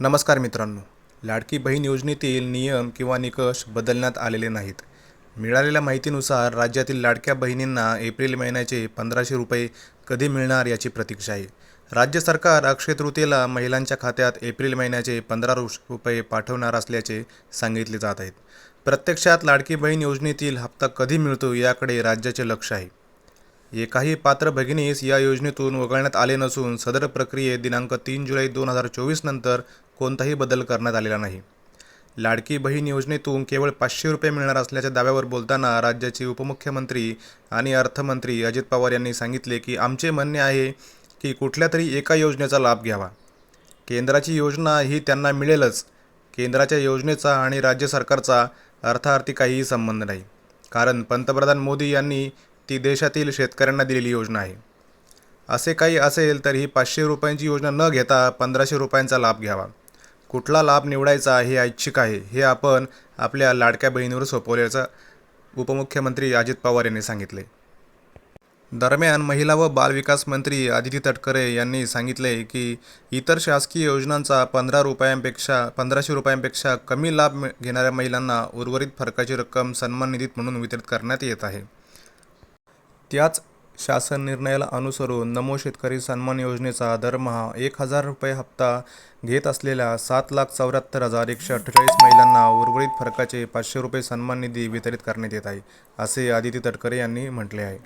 नमस्कार मित्रांनो. लाडकी बहीण योजनेतील नियम किंवा निकष बदलण्यात आलेले नाहीत. मिळालेल्या माहितीनुसार राज्यातील लाडक्या बहिणींना एप्रिल महिन्याचे पंधराशे रुपये कधी मिळणार याची प्रतीक्षा आहे. राज्य सरकार अक्षय तृतीयेला महिलांच्या खात्यात एप्रिल महिन्याचे पंधरा रुपये पाठवणार असल्याचे सांगितले जात आहेत. प्रत्यक्षात लाडकी बहीण योजनेतील हप्ता कधी मिळतो याकडे राज्याचे लक्ष आहे. एकाही पात्र भगिनीस या योजनेतून वगळण्यात आले नसून सदर प्रक्रियेत दिनांक तीन जुलै दोन हजार चोवीस नंतर कोणताही बदल करण्यात आलेला नाही. लाडकी बहीण योजनेतून केवळ पाचशे रुपये मिळणार असल्याच्या दाव्यावर बोलताना राज्याचे उपमुख्यमंत्री आणि अर्थमंत्री अजित पवार यांनी सांगितले की आमचे म्हणणे आहे की कुठल्या तरी एका योजनेचा लाभ घ्यावा. केंद्राची योजना ही त्यांना मिळेलच. केंद्राच्या योजनेचा आणि राज्य सरकारचा अर्थार्थी काहीही संबंध नाही. कारण पंतप्रधान मोदी यांनी ती देशातील शेतकऱ्यांना दिलेली योजना आहे. असे काही असेल तर ही पाचशे रुपयांची योजना न घेता पंधराशे रुपयांचा लाभ घ्यावा. कुठला लाभ निवडायचा हे ऐच्छिक आहे हे आपण आपल्या लाडक्या बहिणीवर सोपवल्याचं उपमुख्यमंत्री अजित पवार यांनी सांगितले. दरम्यान महिला व बालविकास मंत्री आदिती तटकरे यांनी सांगितले की इतर शासकीय योजनांचा पंधरा रुपयांपेक्षा पंधराशे रुपयांपेक्षा कमी लाभ घेणाऱ्या महिलांना उर्वरित फरकाची रक्कम सन्मान निधीत म्हणून वितरित करण्यात येत आहे. त्याच शासन निर्णयाला अनुसरून नमो शेतकरी सन्मान योजनेचा दरमहा एक हजार रुपये हप्ता घेत असलेल्या सात लाख चौऱ्याहत्तर हजार एकशे अठ्ठेचाळीस महिलांना उर्वरित फरकाचे पाचशे रुपये सन्मान निधी वितरित करण्यात येत आहे असे आदिती तटकरे यांनी म्हटले आहे.